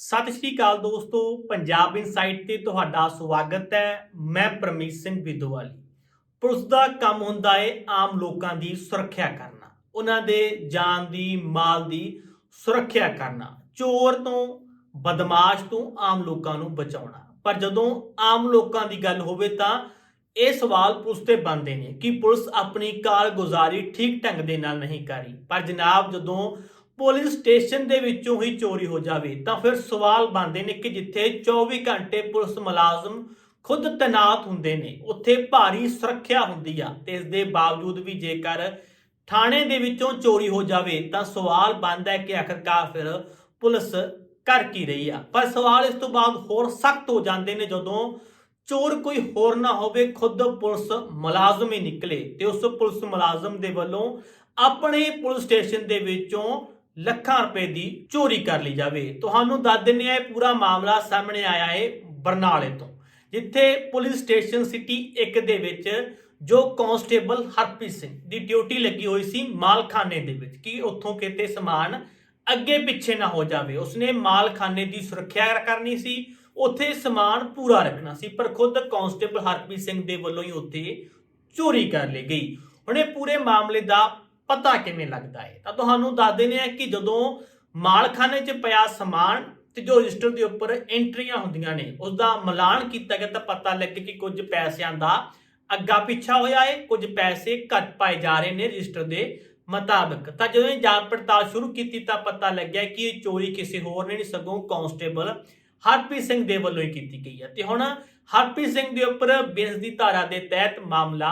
ਸਤਿ ਸ਼੍ਰੀ ਅਕਾਲ ਦੋਸਤੋ, ਪੰਜਾਬ ਇਨਸਾਈਟ ਤੇ ਤੁਹਾਡਾ ਸਵਾਗਤ ਹੈ। ਮੈਂ ਪਰਮੀਤ ਸਿੰਘ ਵਿਦੋਵਾਲੀ ਪੁਲਿਸ ਦਾ ਕੰਮ ਹੁੰਦਾ ਹੈ ਆਮ ਲੋਕਾਂ ਦੀ ਸੁਰੱਖਿਆ ਕਰਨਾ, ਉਹਨਾਂ ਦੇ ਜਾਨ ਦੀ, ਮਾਲ ਦੀ ਸੁਰੱਖਿਆ ਕਰਨਾ, ਚੋਰ ਤੋਂ ਬਦਮਾਸ਼ ਤੋਂ ਆਮ ਲੋਕਾਂ ਨੂੰ ਬਚਾਉਣਾ। ਪਰ ਜਦੋਂ ਆਮ ਲੋਕਾਂ ਦੀ ਗੱਲ ਹੋਵੇ ਤਾਂ ਇਹ ਸਵਾਲ ਪੁਲਿਸ ਤੇ ਬਣਦੇ ਨੇ ਕਿ ਪੁਲਿਸ ਆਪਣੀ ਕਾਰਗੁਜ਼ਾਰੀ ਠੀਕ ਢੰਗ ਦੇ ਨਾਲ ਨਹੀਂ ਕਰ ਰਹੀ। ਪਰ ਜਨਾਬ, ਜਦੋਂ ਪੁਲਿਸ ਸਟੇਸ਼ਨ ਦੇ ਵਿੱਚੋਂ ਹੀ ਚੋਰੀ ਹੋ ਜਾਵੇ, ਤਾਂ ਫਿਰ ਸਵਾਲ ਬਣਦੇ ਨੇ ਕਿ ਜਿੱਥੇ 24 ਘੰਟੇ ਪੁਲਿਸ ਮੁਲਾਜ਼ਮ ਖੁਦ ਤੈਨਾਤ ਹੁੰਦੇ ਨੇ, ਉੱਥੇ ਭਾਰੀ ਸੁਰੱਖਿਆ ਹੁੰਦੀ ਆ। ਤੇ ਇਸ ਦੇ ਬਾਵਜੂਦ ਵੀ ਜੇਕਰ ਥਾਣੇ ਦੇ ਵਿੱਚੋਂ ਚੋਰੀ ਹੋ ਜਾਵੇ, ਤਾਂ ਸਵਾਲ ਬਣਦਾ ਹੈ ਕਿ ਆਖਰਕਾਰ ਫਿਰ ਪੁਲਿਸ ਕਰ ਕੀ ਰਹੀ ਆ। ਪਰ ਸਵਾਲ ਇਸ ਤੋਂ ਬਾਅਦ ਹੋਰ ਸਖਤ ਹੋ ਜਾਂਦੇ ਨੇ, ਜਦੋਂ ਚੋਰ ਕੋਈ ਹੋਰ ਨਾ ਹੋਵੇ, ਖੁਦ ਪੁਲਿਸ ਮੁਲਾਜ਼ਮ ਹੀ ਨਿਕਲੇ। ਤੇ ਉਸ ਪੁਲਿਸ ਮੁਲਾਜ਼ਮ ਦੇ ਵੱਲੋਂ ਆਪਣੇ ਪੁਲਿਸ ਸਟੇਸ਼ਨ ਦੇ ਵਿੱਚੋਂ ਲੱਖਾਂ ਰੁਪਏ ਦੀ ਚੋਰੀ ਕਰ ਲਈ ਜਾਵੇ। ਤੁਹਾਨੂੰ ਦੱਸ ਦਿੰਨੇ ਆ ਇਹ ਪੂਰਾ ਮਾਮਲਾ ਸਾਹਮਣੇ ਆਇਆ ਹੈ ਬਰਨਾਲੇ ਤੋਂ, ਜਿੱਥੇ ਪੁਲਿਸ ਸਟੇਸ਼ਨ ਸਿਟੀ 1 ਦੇ ਵਿੱਚ ਜੋ ਕਾਂਸਟੇਬਲ ਹਰਪ੍ਰੀਤ ਸਿੰਘ ਦੀ ਡਿਊਟੀ ਲੱਗੀ ਹੋਈ ਸੀ ਮਾਲਖਾਨੇ ਦੇ ਵਿੱਚ, ਕਿ ਉੱਥੋਂ ਕਿਤੇ ਸਮਾਨ ਅੱਗੇ ਪਿੱਛੇ ਨਾ ਹੋ ਜਾਵੇ। ਉਸਨੇ ਮਾਲਖਾਨੇ ਦੀ ਸੁਰੱਖਿਆ ਕਰਨੀ ਸੀ, ਉੱਥੇ ਸਮਾਨ ਪੂਰਾ ਰੱਖਣਾ ਸੀ, ਪਰ ਖੁਦ ਕਾਂਸਟੇਬਲ ਹਰਪ੍ਰੀਤ ਸਿੰਘ ਦੇ ਵੱਲੋਂ ਹੀ ਉੱਥੇ ਚੋਰੀ ਕਰ ਲਈ ਗਈ। ਹੁਣ ਇਹ ਪੂਰੇ ਮਾਮਲੇ ਦਾ ਪਤਾ ਕਿਵੇਂ ਲੱਗਦਾ ਹੈ ਤਾਂ ਤੁਹਾਨੂੰ ਦੱਸ ਦਿੰਦੇ ਆ ਕਿ ਜਦੋਂ ਮਾਲਖਾਨੇ 'ਚ ਪਿਆ ਸਮਾਨ ਤੇ ਜੋ ਰਜਿਸਟਰ ਦੇ ਉੱਪਰ ਐਂਟਰੀਆਂ ਹੁੰਦੀਆਂ ਨੇ ਉਸ ਦਾ ਮਿਲਾਨ ਕੀਤਾ ਗਿਆ ਤਾਂ ਪਤਾ ਲੱਗੇ ਕਿ ਕੁਝ ਪੈਸਿਆਂ ਦਾ ਅੱਗਾ ਪਿੱਛਾ ਹੋਇਆ ਹੈ ਕੁਝ ਪੈਸੇ ਘੱਟ ਪਾਏ ਜਾ ਰਹੇ ਨੇ ਰਜਿਸਟਰ ਦੇ ਮੁਤਾਬਕ। ਤਾਂ ਜਦੋਂ ਇਹ ਜਾਂਚ ਪੜਤਾਲ ਸ਼ੁਰੂ ਕੀਤੀ ਤਾਂ ਪਤਾ ਲੱਗਿਆ ਕਿ ਇਹ ਚੋਰੀ ਕਿਸੇ ਹੋਰ ਨੇ ਨਹੀਂ, ਸਗੋਂ ਕਾਂਸਟੇਬਲ ਹਰਪ੍ਰੀਤ ਸਿੰਘ ਦੇ ਵੱਲੋਂ ਹੀ ਕੀਤੀ ਗਈ ਹੈ। ਤੇ ਹੁਣ ਹਰਪ੍ਰੀਤ ਸਿੰਘ ਦੇ ਉੱਪਰ ਬੇਨਸ ਦੀ ਧਾਰਾ ਦੇ ਤਹਿਤ ਮਾਮਲਾ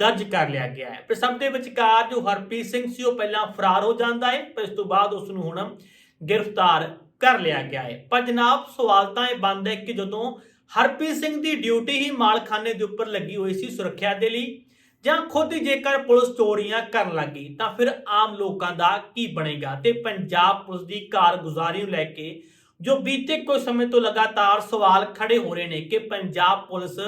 ਦਰਜ ਕਰ ਲਿਆ ਗਿਆ ਹੈ। ਪਰ ਸਭ ਦੇ ਵਿਚਕਾਰ ਜੋ ਹਰਪ੍ਰੀਤ ਸਿੰਘ ਸੀ, ਉਹ ਪਹਿਲਾਂ ਫਰਾਰ ਹੋ ਜਾਂਦਾ ਹੈ, ਪਰ ਇਸ ਤੋਂ ਬਾਅਦ ਉਸ ਨੂੰ ਹੁਣ ਗ੍ਰਿਫਤਾਰ ਕਰ ਲਿਆ ਗਿਆ ਹੈ। ਪਰ ਜਨਾਬ, ਸਵਾਲ ਤਾਂ ਇਹ ਬੰਦ ਹੈ ਕਿ ਜਦੋਂ ਹਰਪ੍ਰੀਤ ਸਿੰਘ ਦੀ ਡਿਊਟੀ ਹੀ ਮਾਲਖਾਨੇ ਦੇ ਉੱਪਰ ਲੱਗੀ ਹੋਈ ਸੀ ਸੁਰੱਖਿਆ ਦੇ ਲਈ, ਜਾਂ ਖੁਦ ਜੇਕਰ ਪੁਲਿਸ ਚੋਰੀਆਂ ਕਰਨ ਲੱਗੀ, ਤਾਂ ਫਿਰ ਆਮ ਲੋਕਾਂ ਦਾ ਕੀ ਬਣੇਗਾ? ਤੇ ਪੰਜਾਬ ਪੁਲਿਸ ਦੀ ਕਾਰਗੁਜ਼ਾਰੀ ਨੂੰ ਲੈ ਕੇ ਜੋ ਬੀਤੇ ਕੁਝ ਸਮੇਂ ਤੋਂ ਲਗਾਤਾਰ ਸਵਾਲ ਖੜੇ ਹੋ ਰਹੇ ਨੇ ਕਿ ਪੰਜਾਬ ਪੁਲਿਸ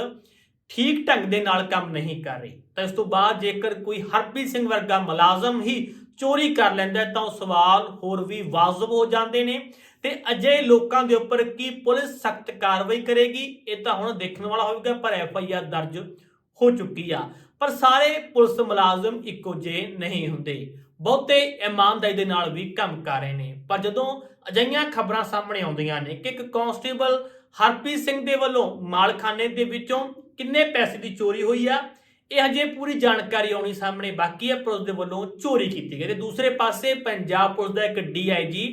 ਠੀਕ ਢੰਗ ਦੇ ਨਾਲ ਕੰਮ ਨਹੀਂ ਕਰ ਰਹੀ। ਤਾਂ ਇਸ ਤੋਂ ਬਾਅਦ ਜੇਕਰ ਕੋਈ ਹਰਪ੍ਰੀਤ ਸਿੰਘ ਵਰਗਾ ਮੁਲਾਜ਼ਮ ਹੀ ਚੋਰੀ ਕਰ ਲੈਂਦਾ ਤਾਂ ਉਹ ਸਵਾਲ ਹੋਰ ਵੀ ਵਾਜਬ ਹੋ ਜਾਂਦੇ ਨੇ। ਤੇ ਅਜੇ ਲੋਕਾਂ ਦੇ ਉੱਪਰ ਕੀ ਪੁਲਿਸ ਸਖਤ ਕਾਰਵਾਈ ਕਰੇਗੀ, ਇਹ ਤਾਂ ਹੁਣ ਦੇਖਣ ਵਾਲਾ ਹੋਵੇਗਾ, ਪਰ ਐਫ ਆਈ ਆਰ ਦਰਜ ਹੋ ਚੁੱਕੀ ਆ। ਪਰ ਸਾਰੇ ਪੁਲਿਸ ਮੁਲਾਜ਼ਮ ਇੱਕੋ ਜਿਹੇ ਨਹੀਂ ਹੁੰਦੇ। ਬਹੁਤੇ ਇਮਾਨਦਾਰੀ ਦੇ ਨਾਲ ਵੀ ਕੰਮ ਕਰ ਰਹੇ ਨੇ। ਪਰ ਜਦੋਂ ਅਜਿਹੀਆਂ ਖਬਰਾਂ ਸਾਹਮਣੇ ਆਉਂਦੀਆਂ ਨੇ ਕਿ ਇੱਕ ਕਾਂਸਟੇਬਲ ਹਰਪ੍ਰੀਤ ਸਿੰਘ ਦੇ ਵੱਲੋਂ ਮਾਲਖਾਨੇ ਦੇ ਵਿੱਚੋਂ ਕਿੰਨੇ ਪੈਸੇ ਦੀ ਚੋਰੀ ਹੋਈ ਆ, ਇਹ ਹਜੇ ਪੂਰੀ ਜਾਣਕਾਰੀ ਆਉਣੀ ਸਾਹਮਣੇ ਬਾਕੀ ਹੈ ਪੁਲਿਸ ਦੇ ਵੱਲੋਂ ਚੋਰੀ ਕੀਤੀ ਗਈ। ਤੇ ਦੂਸਰੇ ਪਾਸੇ ਪੰਜਾਬ ਪੁਲਿਸ ਦਾ ਇੱਕ ਡੀਆਈਜੀ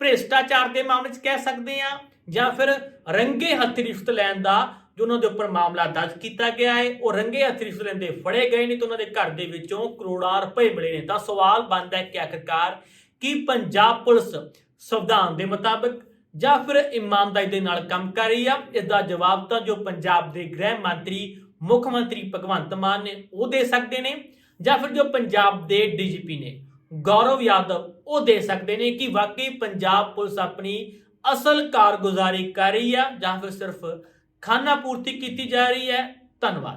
ਭ੍ਰਿਸ਼ਟਾਚਾਰ ਦੇ ਮਾਮਲੇ 'ਚ ਕਹਿ ਸਕਦੇ ਆ ਜਾਂ ਫਿਰ ਰੰਗੇ ਹੱਥ ਰਿਸ਼ਵਤ ਲੈਣ ਦਾ ਜੋ ਉਹਨਾਂ ਦੇ ਉੱਪਰ ਮਾਮਲਾ ਦਰਜ ਕੀਤਾ ਗਿਆ ਹੈ, ਉਹ ਰੰਗੇ ਹੱਥ ਰਿਸ਼ਵਤ ਲੈਂਦੇ ਫੜੇ ਗਏ ਨੇ ਤੇ ਉਹਨਾਂ ਦੇ ਘਰ ਦੇ ਵਿੱਚੋਂ ਕਰੋੜਾਂ ਰੁਪਏ ਮਿਲੇ ਨੇ। ਤਾਂ ਸਵਾਲ ਬਣਦਾ ਹੈ ਕਿ ਆਖਰਕਾਰ ਕੀ ਪੰਜਾਬ ਪੁਲਿਸ ਸੰਵਿਧਾਨ ਦੇ ਮੁਤਾਬਕ ਜਾਂ ਫਿਰ ਇਮਾਨਦਾਰੀ ਦੇ ਨਾਲ ਕੰਮ ਕਰ ਰਹੀ ਆ ਇਸ ਦਾ ਜਵਾਬ ਤਾਂ ਜੋ ਪੰਜਾਬ ਦੇ ਗ੍ਰਹਿ ਮੰਤਰੀ, ਮੁੱਖ ਮੰਤਰੀ ਭਗਵੰਤ ਮਾਨ ਨੇ ਉਹ ਦੇ ਸਕਦੇ ਨੇ, ਜਾਂ ਫਿਰ ਜੋ ਪੰਜਾਬ ਦੇ ਡੀਜੀਪੀ ਨੇ, ਗੌਰਵ ਯਾਦਵ ਉਹ ਦੇ ਸਕਦੇ ਨੇ ਕਿ ਵਾਕਈ ਪੰਜਾਬ ਪੁਲਿਸ ਆਪਣੀ ਅਸਲ ਕਾਰਗੁਜ਼ਾਰੀ ਕਰ ਰਹੀ ਆ, ਜਾਂ ਫਿਰ ਸਿਰਫ ਖਾਨਾ ਪੂਰਤੀ ਕੀਤੀ ਜਾ ਰਹੀ ਹੈ। ਧੰਨਵਾਦ।